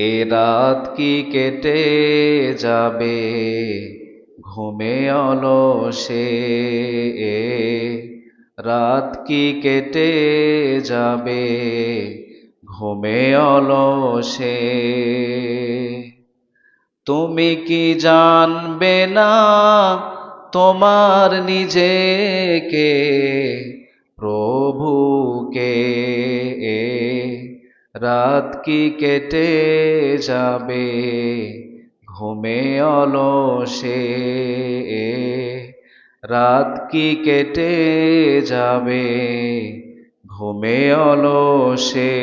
এ রাত কি কেটে যাবে? ঘুমে অলসে এ রাত কি কেটে যাবে? ঘুমে অলসে তুমি কি জানবে না তোমার নিজেকে, প্রভুকে? রাত কি কেটে যাবে? ঘুমে অলসে। রাত কি কেটে যাবে? ঘুমে অলসে।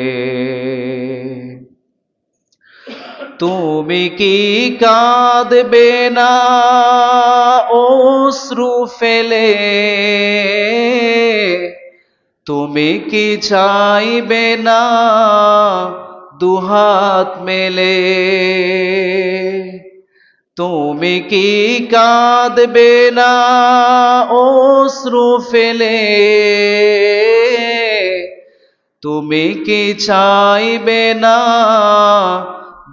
তুমি কি কাঁদবে না অশ্রু ফেলে? তুমি কি চাইবে না দুহাত মেলে? তুমি কি কাঁদবে না অশ্রু ফেলে? তুমি কি চাইবে না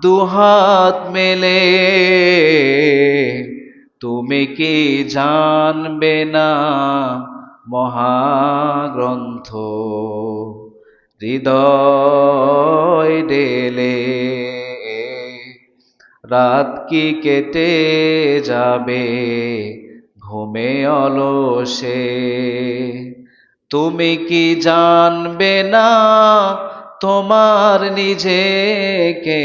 দুহাত মেলে? তুমি কি জানবে না মহাগ্রন্থ। হৃদয় ডেলে রাত কি কেটে যাবে? ঘুমে অলসে। তুমি কি জানবে না তোমার নিজেকে?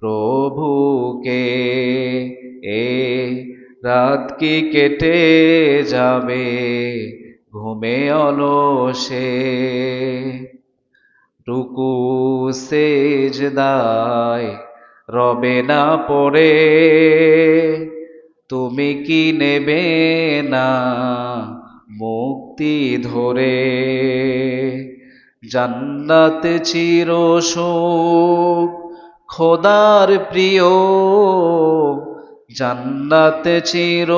প্রভুকে এ রাত কি কেটে যাবে? ঘুমে অলসে। রুকু সেজদায় রবে না পড়ে। তুমি কি নেবে না মুক্তি ধরে? জান্নাত চির খোদার প্রিয়। জান্নাত চির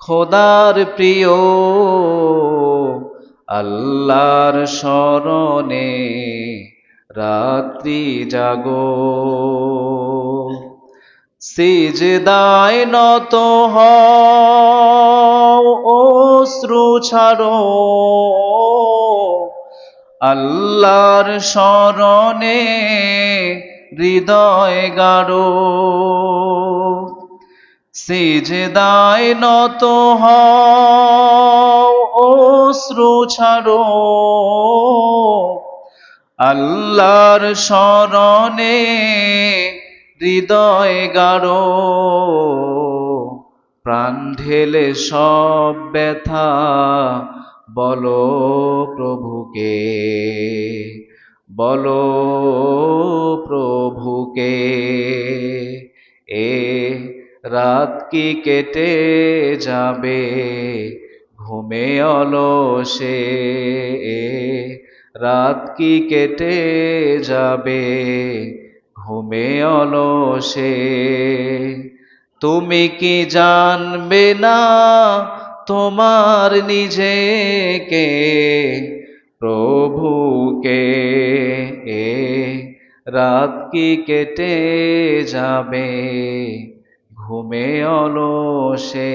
খোদার প্রিয়। আল্লাহর স্মরণে রাত্রি জাগো। সিজদায় নত অশ্রু ছাড়ো। আল্লাহর স্মরণে হৃদয় গাড়ো সিজদায় নত অশ্রু ছাড়ো। আল্লাহর স্মরণে হৃদয় গাড়ো প্রাণ ঢেলে সব ব্যথা বলো প্রভুকে বলো প্রভুকে। এ রাত কি কেটে যাবে? ঘুমে অলসে। রাত কি কেটে যাবে? ঘুমে অলসে। তুমি কি জানবে না তোমার নিজেকে? প্রভুকে। এ রাত কি কেটে যাবে? ঘুমে অলসে।